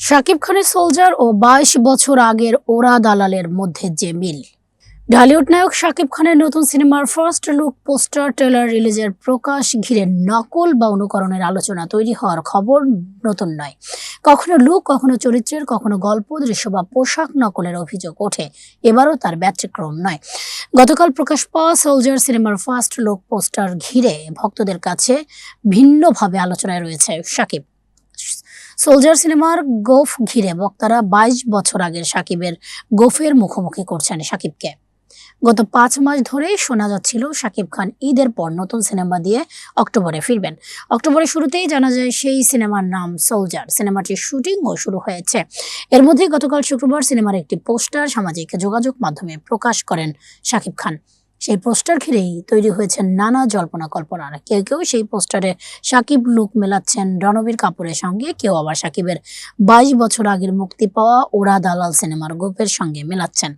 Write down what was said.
শাকিব খানের সোলজার ও বাইশ বছর আগের ওরা দালালের মধ্যে যে মিল। ঢালিউড নায়ক শাকিব খানের নতুন সিনেমার ফার্স্ট লুক পোস্টার ট্রেলার রিলিজের প্রকাশ ঘিরে নকল বা অনুকরণের আলোচনা তৈরি হওয়ার খবর নতুন নয়। কখনো লুক কখনো চরিত্রের, কখনো গল্প, দৃশ্য বা পোশাক নকলের অভিযোগ ওঠে। এবারও তার ব্যতিক্রম নয়। গতকাল প্রকাশ পাওয়া সোলজার সিনেমার ফার্স্ট লুক পোস্টার ঘিরে ভক্তদের কাছে ভিন্নভাবে আলোচনায় রয়েছে শাকিব। সোলজার সিনেমার গোফ ঘিরে বক্তারা বাইশ বছর আগের সাকিবের গোফের মুখোমুখি করছেন সাকিবকে। গত পাঁচ মাস ধরেই শোনা যাচ্ছিল সাকিব খান ঈদের পর নতুন সিনেমা দিয়ে অক্টোবরে ফিরবেন। অক্টোবরের শুরুতেই জানা যায় সেই সিনেমার নাম সোলজার। সিনেমাটির শুটিংও শুরু হয়েছে। এর মধ্যে গতকাল শুক্রবার সিনেমার একটি পোস্টার সামাজিক যোগাযোগ মাধ্যমে প্রকাশ করেন সাকিব খান। পোস্টার ঘিরেই তৈরি হয়েছে নানা জল্পনা কল্পনা। কেউ কেউ সেই পোস্টারে সাকিব লুক মেলাচ্ছেন রণবীর কাপুরের সঙ্গে, কেউ আবার সাকিবের বাইশ বছর আগের মুক্তি পাওয়া ওরা দালাল সিনেমার গোপের সঙ্গে মেলাচ্ছেন।